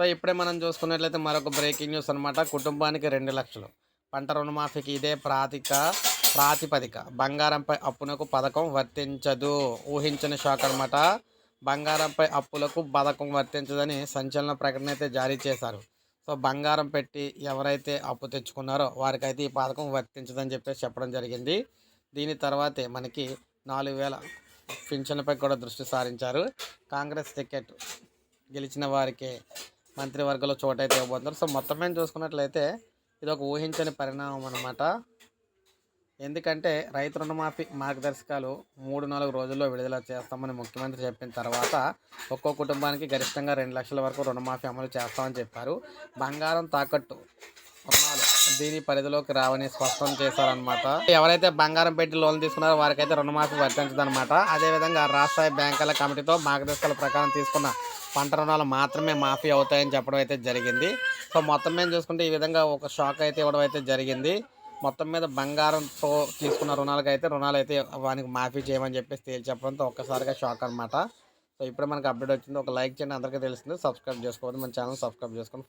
So ఇప్పుడే మనం చూసుకున్నట్లయితే మరొక బ్రేకింగ్ న్యూస్ అనమాట కుటుంబానికి రెండు లక్షలు. పంట రుణమాఫీకి ఇదే ప్రాతిక ప్రాతిపదిక. బంగారంపై అప్పునకు పథకం వర్తించదు. ఊహించని షాక్ అనమాట బంగారంపై అప్పులకు పథకం వర్తించదని సంచలన ప్రకటన అయితే జారీ చేశారు. సో బంగారం పెట్టి ఎవరైతే అప్పు తెచ్చుకున్నారో వారికైతే ఈ పథకం వర్తించదని చెప్పేసి చెప్పడం జరిగింది. దీని తర్వాతే మనకి నాలుగు వేల పింఛన్లపై కూడా దృష్టి సారించారు. కాంగ్రెస్ టికెట్ గెలిచిన వారికి మంత్రివర్గంలో చోటైతే ఇవ్వబోతున్నారు. సో మొత్తం మీద చూసుకున్నట్లయితే ఇది ఒక ఊహించని పరిణామం అనమాట ఎందుకంటే రైతు రుణమాఫీ మార్గదర్శకాలు మూడు నాలుగు రోజుల్లో విడుదల చేస్తామని ముఖ్యమంత్రి చెప్పిన తర్వాత ఒక్కో కుటుంబానికి గరిష్టంగా రెండు లక్షల వరకు రుణమాఫీ అమలు చేస్తామని చెప్పారు. బంగారం తాకట్టు రుణాలు దీని పరిధిలోకి రావని స్పష్టం చేశారనమాట ఎవరైతే బంగారం పెట్టి లోన్ తీసుకున్నారో వారికైతే రుణమాఫీ వర్తించదనమాట అదేవిధంగా రాష్ట్ర బ్యాంకుల కమిటీతో మార్గదర్శకాల ప్రకారం తీసుకున్న పంట రుణాలు మాత్రమే మాఫీ అవుతాయని చెప్పడం అయితే జరిగింది. సో మొత్తం మీద చూసుకుంటే ఈ విధంగా ఒక షాక్ అయితే ఇవ్వడం అయితే జరిగింది. మొత్తం మీద బంగారంతో తీసుకున్న రుణాలకు అయితే రుణాలు అయితే వానికి మాఫీ చేయమని చెప్పేసి తేల్చి చెప్పడంతో ఒక్కసారిగా షాక్ అనమాట సో ఇప్పుడు మనకు అప్డేట్ వచ్చింది. ఒక లైక్ చేయండి. అందరికీ తెలిసింది. సబ్స్క్రైబ్ చేసుకోవద్దు. మన ఛానల్ సబ్స్క్రైబ్ చేసుకొని